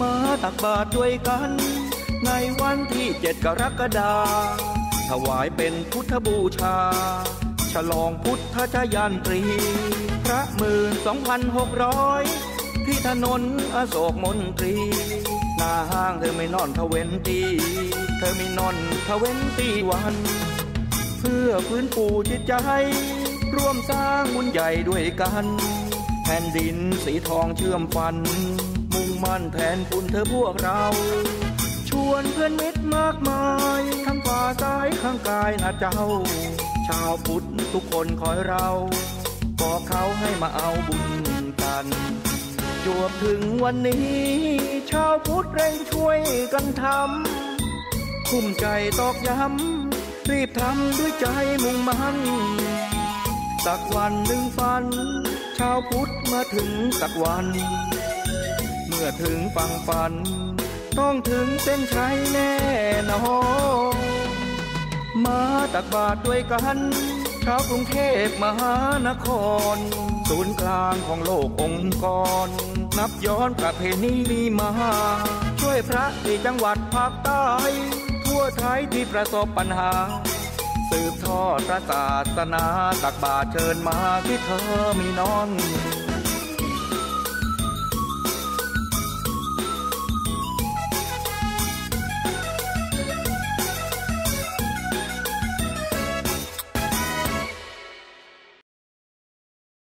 มาตักบาตรด้วยกัน ในวันที่เจ็ดกรกฎาถวายเป็นพุทธบูชา ฉลองพุทธชยันตรี พระหมื่นสองพันหกร้อยที่ถนนอโศกมนตรี หน้าห้างเธอไม่นอนทเวนตีเธอไม่นอนทเวนตีวัน เพื่อฟื้นฟูจิตใจ ร่วมสร้างบุญใหญ่ด้วยกัน แผ่นดินสีทองเชื่อมฟัน มั่นแทนคุณเธอพวกเรา ชวนเพื่อนมิตรมากมายทั้งฝ่าซ้ายข้างกายนะเจ้า ชาวพุทธทุกคนคอยเราบอกเขาให้มาเอาบุญกันจวบถึงวันนี้ ชาวพุทธเร่งช่วยกันทำคุ้มใจตอกย้ำรีบทำด้วยใจมุ่งมั่นสักวันหนึ่งฝัน ชาวพุทธมาถึงสักวัน มื่อถึงฝั่งฝัน ต้องถึงเส้นชัยแน่นอนมาตักบาตรด้วยกันชาวกรุงเทพมหานคร ศูนย์กลางของโลกองค์กร นับย้อนประเพณีนี้มา ช่วยพระที่จังหวัดภาคใต้ ทั่วไทยที่ประสบปัญหา สืบทอดพระศาสนาตักบาตรเชิญมาที่เธอมีนอน